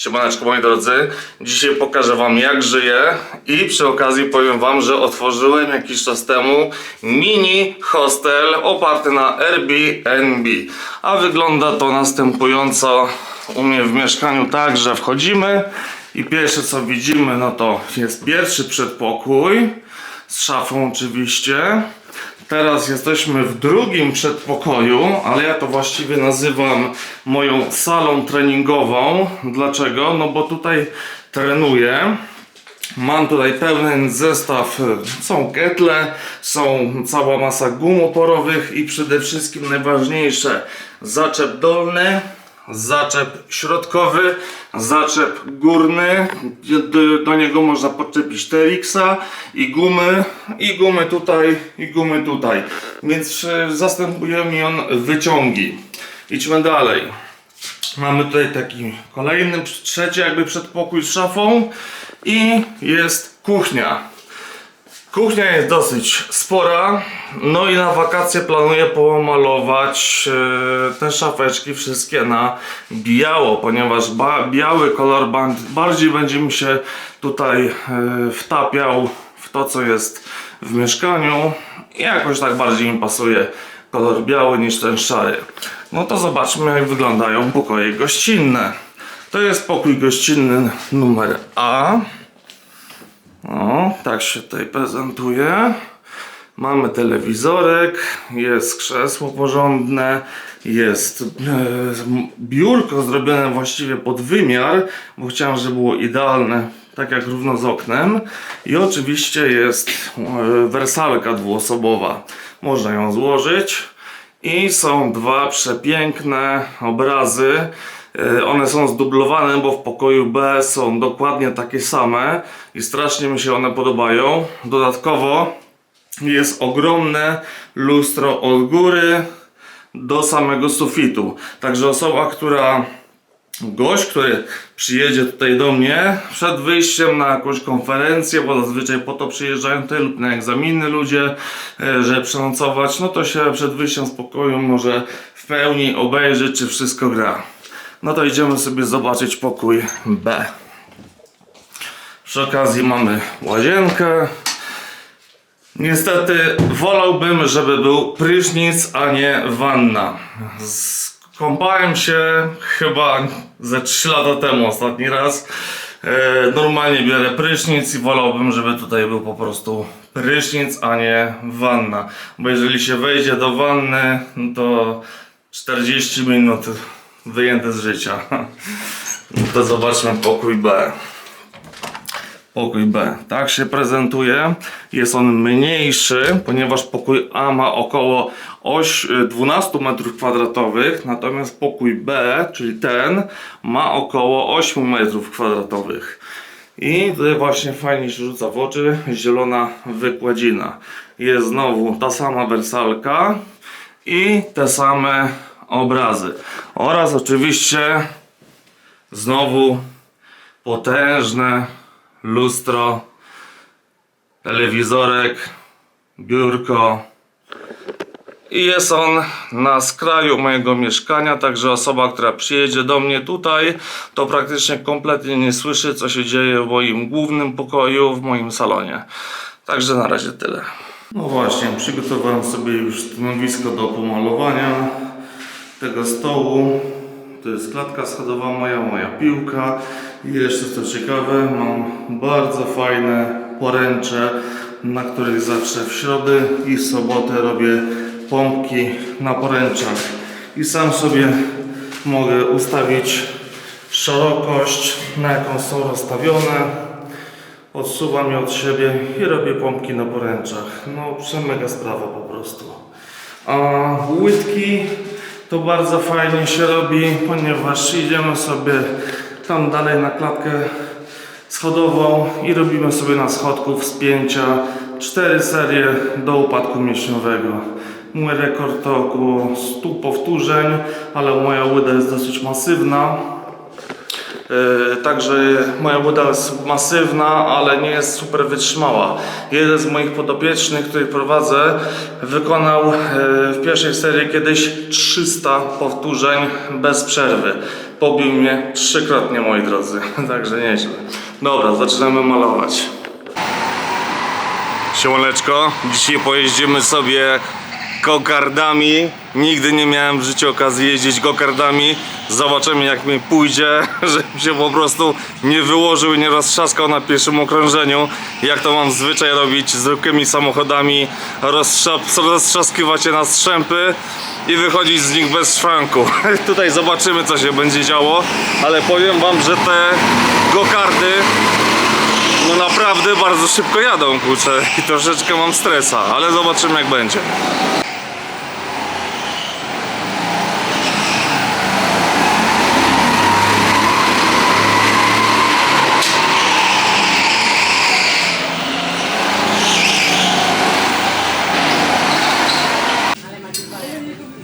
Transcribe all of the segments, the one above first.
Siemaneczko moi drodzy, dzisiaj pokażę wam jak żyję i przy okazji powiem wam, że otworzyłem jakiś czas temu mini hostel oparty na Airbnb. A wygląda to następująco. U mnie w mieszkaniu tak, że wchodzimy i pierwsze co widzimy no to jest pierwszy przedpokój z szafą oczywiście. Teraz jesteśmy w drugim przedpokoju, ale ja to właściwie nazywam moją salą treningową. Dlaczego? No bo tutaj trenuję. Mam tutaj pełen zestaw, są ketle, są cała masa gum oporowych i przede wszystkim najważniejsze zaczep dolny, zaczep środkowy, zaczep górny, do, do niego można podczepić Terixa i gumy, i gumy tutaj, i gumy tutaj, więc e, zastępuje mi on wyciągi. Idźmy dalej. Mamy tutaj taki kolejny, trzeci jakby przedpokój z szafą i jest kuchnia. Kuchnia jest dosyć spora, no i na wakacje planuję pomalować e, te szafeczki wszystkie na biało, ponieważ biały kolor ba bardziej będzie mi się tutaj e, wtapiał w to, co jest w mieszkaniu i jakoś tak bardziej mi pasuje kolor biały niż ten szary. No to zobaczmy jak wyglądają pokoje gościnne. To jest pokój gościnny numer A. O, tak się tutaj prezentuje. Mamy telewizorek, jest krzesło porządne, jest e, biurko zrobione właściwie pod wymiar, bo chciałem, żeby było idealne, tak jak równo z oknem. I oczywiście jest e, wersalka dwuosobowa. Można ją złożyć. I są dwa przepiękne obrazy. E, One są zdublowane, bo w pokoju B są dokładnie takie same i strasznie mi się one podobają. Dodatkowo jest ogromne lustro od góry do samego sufitu. Także osoba, która gość, który przyjedzie tutaj do mnie przed wyjściem na jakąś konferencję, bo zazwyczaj po to przyjeżdżają tutaj lub na egzaminy ludzie, e, żeby przenocować, no to się przed wyjściem z pokoju może w pełni obejrzeć, czy wszystko gra. No to idziemy sobie zobaczyć pokój B. Przy okazji mamy łazienkę. Niestety wolałbym, żeby był prysznic, a nie wanna. Skąpałem się chyba ze 3 lata temu ostatni raz. E, Normalnie biorę prysznic i wolałbym, żeby tutaj był po prostu prysznic, a nie wanna. Bo jeżeli się wejdzie do wanny, no to 40 minut wyjęte z życia. No to zobaczmy pokój B. Pokój B. Tak się prezentuje. Jest on mniejszy, ponieważ pokój A ma około oś, 12 m2, natomiast pokój B, czyli ten, ma około 8 m2. I tutaj właśnie fajnie się rzuca w oczy zielona wykładzina. Jest znowu ta sama wersalka i te same obrazy. Oraz oczywiście znowu potężne lustro, telewizorek, biurko. I jest on na skraju mojego mieszkania, także osoba, która przyjedzie do mnie tutaj, to praktycznie kompletnie nie słyszy, co się dzieje w moim głównym pokoju, w moim salonie. Także na razie tyle. No właśnie, przygotowałem sobie już stanowisko do pomalowania tego stołu. To jest klatka schodowa moja, moja piłka. I jeszcze co ciekawe, mam bardzo fajne poręcze, na których zawsze w środę i w sobotę robię pompki na poręczach. I sam sobie mogę ustawić szerokość, na jaką są rozstawione. Odsuwam je od siebie i robię pompki na poręczach. No, przemega sprawa po prostu. A łydki to bardzo fajnie się robi, ponieważ idziemy sobie tam dalej na klatkę schodową i robimy sobie na schodków spięcia cztery serie do upadku mięśniowego. Mój rekord to około 100 powtórzeń, ale moja łyda jest dosyć masywna. E, Także moja łyda jest masywna, ale nie jest super wytrzymała. Jeden z moich podopiecznych, który prowadzę, wykonał e, w pierwszej serii kiedyś 300 powtórzeń bez przerwy. Pobił mnie trzykrotnie, moi drodzy. Także nieźle. Dobra, zaczynamy malować. Siemaneczko, dzisiaj pojeździmy sobie gokardami. Nigdy nie miałem w życiu okazji jeździć gokardami. Zobaczymy jak mi pójdzie, żebym się po prostu nie wyłożył i nie roztrzaskał na pierwszym okrążeniu. Jak to mam zwyczaj robić z zwykłymi samochodami, roztrzaskiwać je na strzępy i wychodzić z nich bez szwanku. Tutaj zobaczymy co się będzie działo, ale powiem wam, że te gokardy no naprawdę bardzo szybko jadą, kurczę, i troszeczkę mam stresa, ale zobaczymy jak będzie.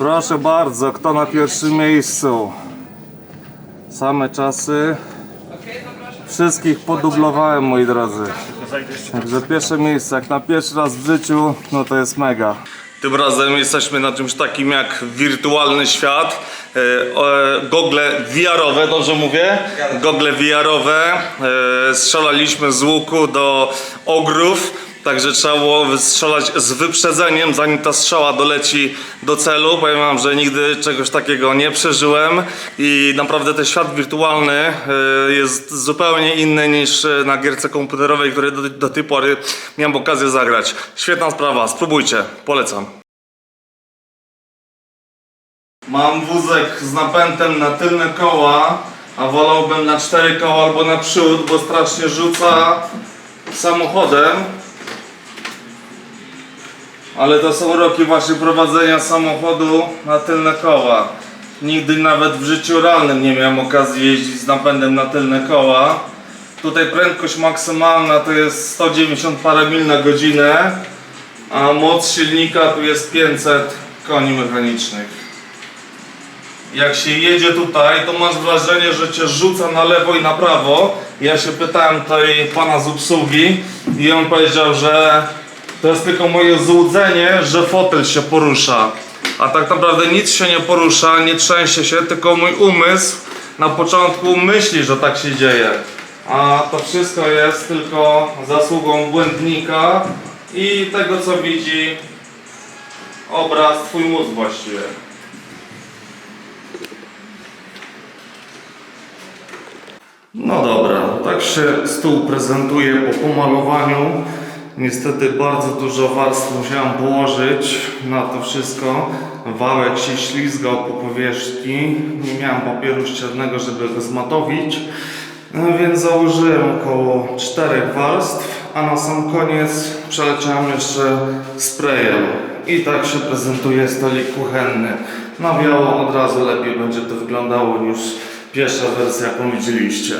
Proszę bardzo, kto na pierwszym miejscu? Same czasy. Wszystkich podublowałem, moi drodzy. Także pierwsze miejsce, jak na pierwszy raz w życiu, no to jest mega. Tym razem jesteśmy na czymś takim jak wirtualny świat. E, gogle VR-owe, dobrze mówię? Gogle VR-owe. E, strzelaliśmy z łuku do ogrów. Także trzeba było strzelać z wyprzedzeniem, zanim ta strzała doleci do celu. Powiem wam, że nigdy czegoś takiego nie przeżyłem i naprawdę ten świat wirtualny e, jest zupełnie inny niż e, na gierce komputerowej, której do, do tej pory miałem okazję zagrać. Świetna sprawa, spróbujcie, polecam. Mam wózek z napędem na tylne koła, a wolałbym na cztery koła albo na przód, bo strasznie rzuca samochodem. Ale to są roki właśnie prowadzenia samochodu na tylne koła. Nigdy nawet w życiu realnym nie miałem okazji jeździć z napędem na tylne koła. Tutaj prędkość maksymalna to jest 190 parę mil na godzinę, a moc silnika tu jest 500 koni mechanicznych. Jak się jedzie tutaj, to masz wrażenie, że cię rzuca na lewo i na prawo. Ja się pytałem tutaj pana z obsługi i on powiedział, że to jest tylko moje złudzenie, że fotel się porusza. A tak naprawdę nic się nie porusza, nie trzęsie się, tylko mój umysł na początku myśli, że tak się dzieje. A to wszystko jest tylko zasługą błędnika i tego co widzi obraz twój mózg właściwie. No dobra, tak się stół prezentuje po pomalowaniu. Niestety bardzo dużo warstw musiałem położyć na to wszystko. Wałek się ślizgał po powierzchni. Nie miałem papieru ściernego, żeby go zmatowić. No więc założyłem około czterech warstw, a na sam koniec przeleciałem jeszcze sprayem. I tak się prezentuje stolik kuchenny. Na biało od razu lepiej będzie to wyglądało niż pierwsza wersja, jaką widzieliście.